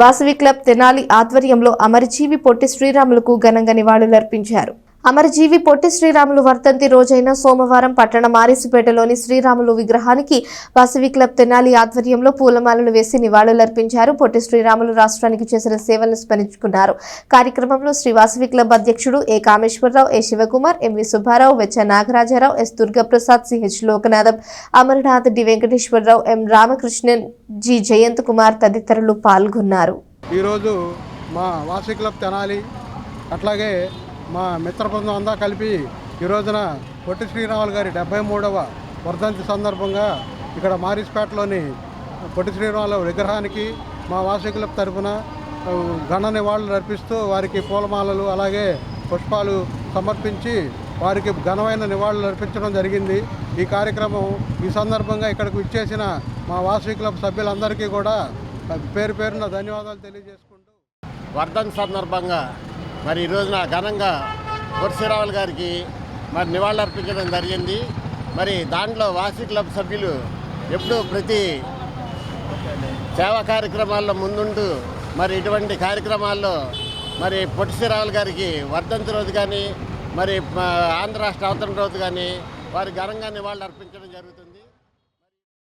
Vasavi club Tenali ఆధ్వర్యంలో అమరజీవి పొట్టి శ్రీరాములకు ఘనంగా నివాళులర్పించారు. అమరజీవి పొట్టి శ్రీరాములు వర్ధంతి రోజైన సోమవారం పట్టణ మారిసిపేటలోని శ్రీరాములు విగ్రహానికి వాసవి క్లబ్ తెనాలి ఆధ్వర్యంలో పూలమాలలు వేసి నివాళులర్పించారు. పొట్టి శ్రీరాములు రాష్ట్రానికి చేసిన సేవలను స్మరించుకున్నారు. కార్యక్రమంలో శ్రీ వాసవి క్లబ్ అధ్యక్షుడు A Kameswara Rao A Sivakumar MV Subba Rao Vechcha Nagaraja Rao S Durga Prasad CH Lokanatham Amarnath D Venkateswara Rao M Ramakrishnan G Jayant Kumar తదితరులు పాల్గొన్నారు. ఈరోజు మా వాసవి క్లబ్ తెనాలి అట్లాగే మా మిత్ర బృందం అంతా కలిపి ఈ రోజున పొట్టి శ్రీరాములు గారి డెబ్బై మూడవ వర్ధంతి సందర్భంగా ఇక్కడ మారిస్పేటలోని పొట్టి శ్రీరాములు విగ్రహానికి మా వాసకుల తరఫున ఘన నివాళులు అర్పిస్తూ వారికి పూలమాలలు అలాగే పుష్పాలు సమర్పించి వారికి ఘనమైన నివాళులు అర్పించడం జరిగింది. ఈ కార్యక్రమం ఈ సందర్భంగా ఇక్కడికి ఇచ్చేసిన మా వాసవి క్లబ్ సభ్యులందరికీ కూడా పేరు పేరున ధన్యవాదాలు తెలియజేసుకుంటూ వర్ధన్ సందర్భంగా మరి ఈ రోజున ఘనంగా పురశీరావులు గారికి మరి నివాళులర్పించడం జరిగింది. మరి దాంట్లో వాసి క్లబ్ సభ్యులు ఎప్పుడూ ప్రతి సేవా కార్యక్రమాల్లో ముందుంటూ మరి ఇటువంటి కార్యక్రమాల్లో మరి పొట్టిశ్రీరావులు గారికి వర్ధంతి రోజు కానీ మరి ఆంధ్ర రాష్ట్ర అవతరణ రోజు కానీ వారి ఘనంగా నివాళులు అర్పించడం జరుగుతుంది.